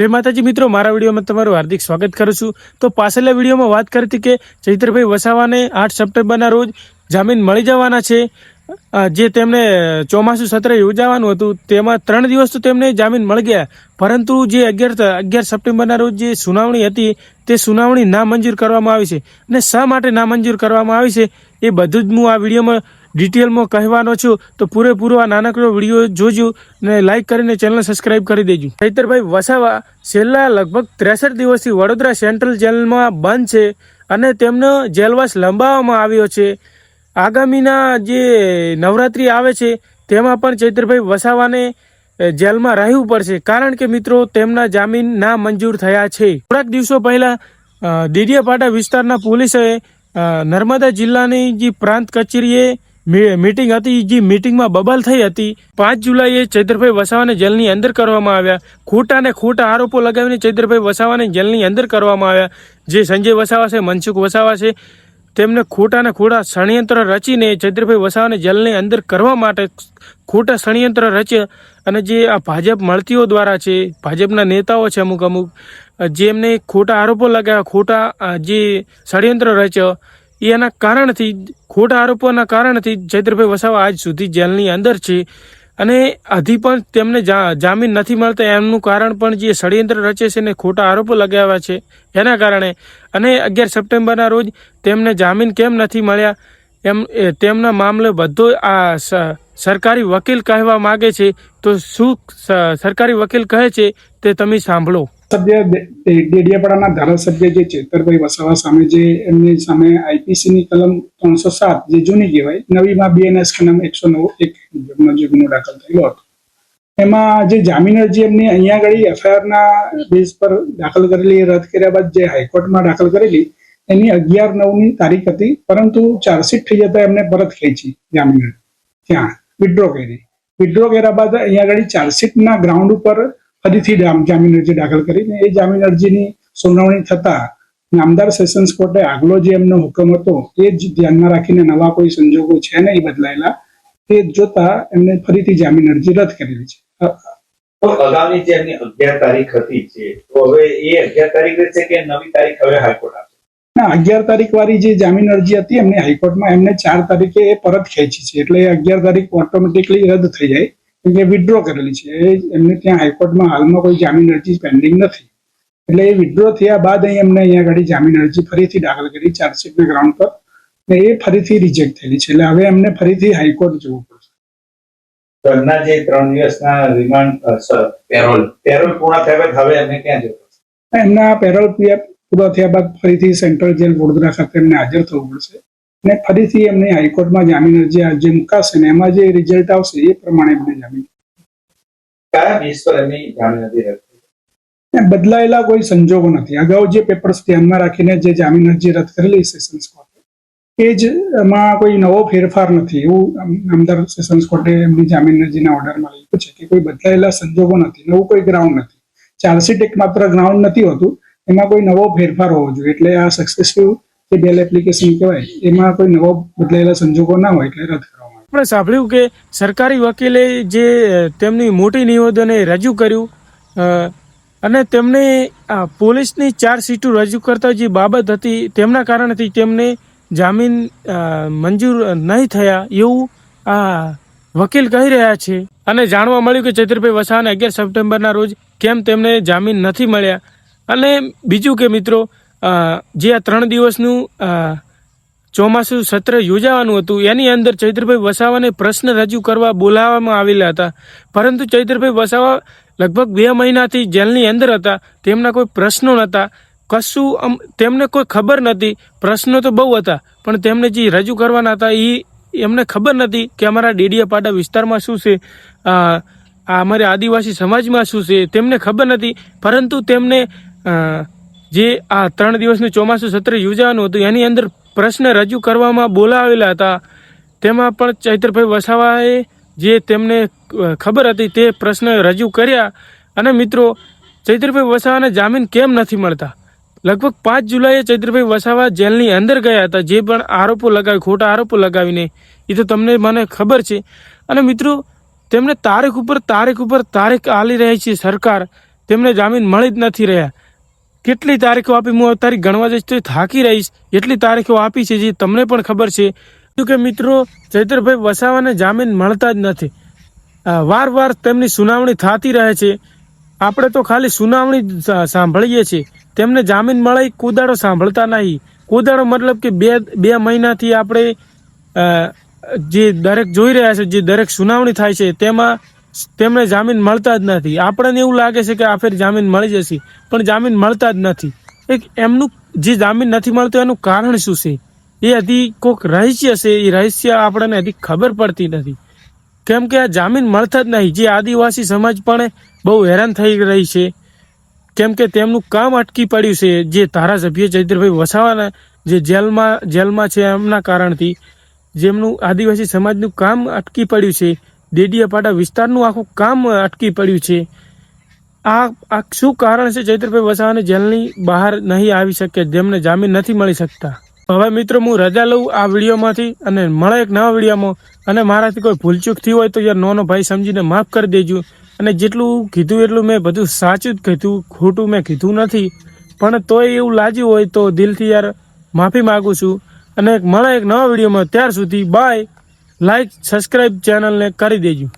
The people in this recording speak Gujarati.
જય માતાજી મિત્રો, મારા વિડીયોમાં તમારું હાર્દિક સ્વાગત કરું છું. તો પાછલા વિડીયોમાં વાત કરી હતી કે ચૈત્રભાઈ વસાવાને આઠ સપ્ટેમ્બરના રોજ જામીન મળી જવાના છે. જે તેમને ચોમાસું સત્ર યોજાવાનું હતું, તેમાં ત્રણ દિવસ તો તેમને જામીન મળી ગયા. પરંતુ જે અગિયાર અગિયાર સપ્ટેમ્બરના રોજ જે સુનાવણી હતી, તે સુનાવણી નામંજૂર કરવામાં આવી છે. અને શા માટે નામંજૂર કરવામાં આવી છે, એ બધું જ હું આ વિડીયોમાં ડિટેલમાં કહેવાનો છું, તો પૂરેપૂરો આ નાનકડો વીડિયો જોજો ને લાઈક કરીને ચેનલ સબસ્ક્રાઇબ કરી દેજો. ચૈતરભાઈ વસાવા, છેલ્લા લગભગ ત્રેસઠ દિવસથી વડોદરા સેન્ટ્રલ જેલમાં બંધ છે અને તેમનો જેલવાસ લંબાવવામાં આવ્યો છે. આગામીના જે નવરાત્રિ આવે છે, તેમાં પણ ચૈતરભાઈ વસાવાને જેલમાં રહેવું પડશે. કારણ કે મિત્રો, તેમના જામીન ના મંજૂર થયા છે. થોડાક દિવસો પહેલા દેડિયાપાડા વિસ્તારના પોલીસે નર્મદા જિલ્લાની જે પ્રાંત કચેરીએ મીટિંગ હતી, જે મીટિંગમાં બબાલ થઈ હતી. પાંચ જુલાઈએ ચૈત્રભાઈ વસાવાને જેલની અંદર કરવામાં આવ્યા. ખોટા ને ખોટા આરોપો લગાવીને ચૈત્રભાઈ વસાવાને જેલની અંદર કરવામાં આવ્યા. જે સંજય વસાવા છે, મનસુખ વસાવા છે, તેમને ખોટા ને ખોટા ષડયંત્ર રચીને ચૈત્રભાઈ વસાવાને જેલની અંદર કરવા માટે ખોટા ષડયંત્ર રચ્યા. અને જે આ ભાજપ મળતીઓ દ્વારા છે, ભાજપના નેતાઓ છે અમુક અમુક જે એમને ખોટા આરોપો લગાવ્યા, ખોટા જે ષડયંત્ર રચ્યો એના કારણથી, ખોટા આરોપોના કારણથી ચૈત્રભાઈ વસાવા આજ સુધી જેલની અંદર છે અને હજી પણ તેમને જામીન નથી મળતા. એમનું કારણ પણ જે ષડયંત્ર રચે છે ને ખોટા આરોપો લગાવ્યા છે, એના કારણે. અને અગિયાર સપ્ટેમ્બરના રોજ તેમને જામીન કેમ નથી મળ્યા? એમ તેમના મામલે બધો આ સરકારી વકીલ કહેવા માગે છે. તો શું સરકારી વકીલ કહે છે તે તમે સાંભળો. સભ્ય ડેડિયાપાડાના ધારાસભ્ય જે ચેતરભાઈ વસાવા સામે જે એમની સામે આઈપીસી ની કલમ ત્રણસો સાત જે જૂની કહેવાય, નવીમાં બીએનએસ કલમ એકસો નવ એક મુજબનો જે ગુનો દાખલ થયેલો હતો. એમાં જે જામીન અરજી એમની અહીંયા આગળ એફઆઈઆર ના બેઝ પર દાખલ કરેલી રદ કર્યા બાદ જે હાઈકોર્ટમાં દાખલ કરેલી, એની અગિયાર નવની તારીખ હતી, પરંતુ ચાર્જશીટ થઈ જતા એમને પરત ખેંચી જામીન ત્યાં વિડ્રો કરી. વિડ્રો કર્યા બાદ અહીંયા આગળ ચાર્જશીટના ગ્રાઉન્ડ ઉપર ફરીથી જામ- જામીન અરજી દાખલ કરીને એ જામીન અરજીની સુનાવણી થતા નામદાર સેશન્સ કોર્ટે આગલો જે એમનો હુકમ હતો એ જ ધ્યાનમાં રાખીને નવા કોઈ સંજોગો છે નહીં બદલાયેલા તે જોતા એમને ફરીથી જામીન અરજી રદ કરેલી છે. અગાઉની જે એમની અગિયાર તારીખ હતી છે તો હવે એ અગિયાર તારીખ છે કે નવી તારીખ હવે હાઈકોર્ટ આપશે ના અગિયાર તારીખ વાળી જે જામીન અરજી હતી એમને હાઈકોર્ટમાં એમને ચાર તારીખે એ પરત ખેંચી છે એટલે અગિયાર તારીખ ઓટોમેટિકલી રદ થઈ જાય. કેમ વિડ્રો કરેલી છે. એમને ત્યાં હાઈકોર્ટમાં હાલમાં કોઈ જામીન અરજી પેન્ડિંગ નથી. એટલે એ વિડ્રો થયા બાદ અહીં એમને અહીંયા આગળ જામીન અરજી ફરીથી દાખલ કરી ચાર્જશીટના ગ્રાઉન્ડ પર. ને એ ફરીથી રિજેક્ટ થયેલી છે. એટલે હવે એમને ફરીથી હાઈકોર્ટ જવું પડશે. ઘરના જે ત્રણ દિવસના રિમાન્ડ પેરોલ પેરોલ પૂર્ણ થયા બાદ હવે એમને ક્યાં જવું પડશે? એમના પેરોલ પૂરા થયા બાદ ફરીથી સેન્ટ્રલ જેલ વડોદરા ખાતે એમને હાજર થવું પડશે. અને ફરીથી એમની હાઈકોર્ટમાં જામીન અરજી જે મુકાશે ને એમાં જે રિઝલ્ટ આવશે એ પ્રમાણે એમને જામીન. કયા બેઝ પર એમની જામીન હતી રદ બદલાયેલા કોઈ સંજોગો નથી. અગાઉ જે પેપર્સ ધ્યાનમાં રાખીને જે જામીન અરજી રદ કરેલી સેશન્સ કોર્ટે એ જ એમાં કોઈ નવો ફેરફાર નથી. એવું અમદાવાદ નામદાર સેશન્સ કોર્ટે એમની જામીન અરજીના ઓર્ડરમાં લખ્યું છે કે કોઈ બદલાયેલા સંજોગો નથી નવું કોઈ ગ્રાઉન્ડ નથી. ચાર્જશીટ એક માત્ર ગ્રાઉન્ડ નથી હોતું. એમાં કોઈ નવો ફેરફાર હોવો જોઈએ. એટલે આ સક્સેસફુલ જે બેલ એપ્લિકેશન કહેવાય, એમાં કોઈ નવો બદલાયેલા સંજોગો ના હોય એટલે રદ કરવામાં આપણે સાંભળ્યું કે સરકારી વકીલે જે તેમની મોટી નિવેદને રજૂ કર્યું અને તેમને પોલીસની ચાર સીટો રજૂ કરતા જે બાબત હતી, તેમના કારણથી તેમને જામીન મંજૂર નહીં થયા એવું આ વકીલ કહી રહ્યા છે. અને જાણવા મળ્યું કે ચૈત્રભાઈ વસાવાને અગિયાર સપ્ટેમ્બરના રોજ કેમ તેમને જામીન નથી મળ્યા. અને બીજું કે મિત્રો જે આ ત્રણ દિવસનું ચોમાસું સત્ર યોજાવાનું હતું, એની અંદર ચૈત્રભાઈ વસાવાને પ્રશ્ન રજૂ કરવા બોલાવવામાં આવેલા હતા. પરંતુ ચૈત્રભાઈ વસાવા લગભગ બે મહિનાથી જેલની અંદર હતા, તેમના કોઈ પ્રશ્નો નહોતા કશું તેમને કોઈ ખબર નથી પ્રશ્નો તો બહુ હતા, પણ તેમને જે રજૂ કરવાના હતા એ એમને ખબર નથી કે અમારા ડેડિયાપાડા વિસ્તારમાં શું છે આ અમારે આદિવાસી સમાજમાં શું છે, તેમને ખબર નથી પરંતુ તેમને જે આ ત્રણ દિવસનું ચોમાસું સત્ર યોજાવાનું હતું, એની અંદર પ્રશ્ન રજૂ કરવામાં બોલાવેલા હતા. તેમાં પણ ચૈત્રભાઈ વસાવાએ જે તેમને ખબર હતી તે પ્રશ્ન રજૂ કર્યા. અને મિત્રો, ચૈત્રભાઈ વસાવાને જામીન કેમ નથી મળતા? લગભગ પાંચ જુલાઈએ ચૈત્રભાઈ વસાવા જેલની અંદર ગયા હતા, જે પણ આરોપો લગાવી, ખોટા આરોપો લગાવીને. એ તો તમને મને ખબર છે. અને મિત્રો, તેમને તારીખ ઉપર તારીખ ઉપર તારીખ આલી રહી છે સરકાર. તેમને જામીન મળી જ નથી રહ્યા. કેટલી તારીખો આપી? હું તારીખ ગણવા જઈશ તો થાકી રહીશ. એટલી તારીખો આપી છે જે તમને પણ ખબર છે. કે મિત્રો, ચૈતરભાઈ વસાવાને જામીન મળતા જ નથી. વાર વાર તેમની સુનાવણી થતી રહે છે. આપણે તો ખાલી સુનાવણી સાંભળીએ છીએ. તેમને જામીન મળે કોદાડો સાંભળતા નહીં. કોદાડો મતલબ કે બે બે મહિનાથી આપણે જે દરેક જોઈ રહ્યા છે, જે દરેક સુનાવણી થાય છે, તેમાં તેમને જામીન મળતા જ નથી. આપણને એવું લાગે છે કે આ ફેર જામીન મળી જશે, પણ જામીન મળતા જ નથી. એક એમનું જે જામીન નથી મળતું એનું કારણ શું છે? એ હજી કોઈક રહસ્ય છે, એ રહસ્ય આપણને હજી ખબર પડતી નથી. કેમ કે આ જામીન મળતા જ નહીં. જે આદિવાસી સમાજ પણ બહુ હેરાન થઈ રહી છે. કેમ કે તેમનું કામ અટકી પડ્યું છે, જે ધારાસભ્ય ચૈત્રભાઈ વસાવાના જે જેલમાં જેલમાં છે એમના કારણથી. જેમનું આદિવાસી સમાજનું કામ અટકી પડ્યું છે ડેડિયાપાડા વિસ્તારનું આખું કામ અટકી પડ્યું છે. આ આ શું કારણ છે? ચૈત્રભાઈ વસાવાને જેલની બહાર નહીં આવી શકે, જેમને જામીન નથી મળી શકતા. હવે મિત્રો, હું રજા લઉં આ વિડીયોમાંથી અને મળે એક નવા વિડીયોમાં. અને મારાથી કોઈ ભૂલચૂક થઈ હોય તો યાર નોનો ભાઈ સમજીને માફ કરી દેજો. અને જેટલું કીધું એટલું મેં બધું સાચું જ કીધું, ખોટું મેં કીધું નથી. પણ તોય એવું લાગ્યું હોય તો દિલથી યાર માફી માગું છું. અને મળે એક નવા વિડીયોમાં. ત્યાર સુધી બાય. લાઈક સબસ્ક્રાઈબ ચેનલને કરી દેજો.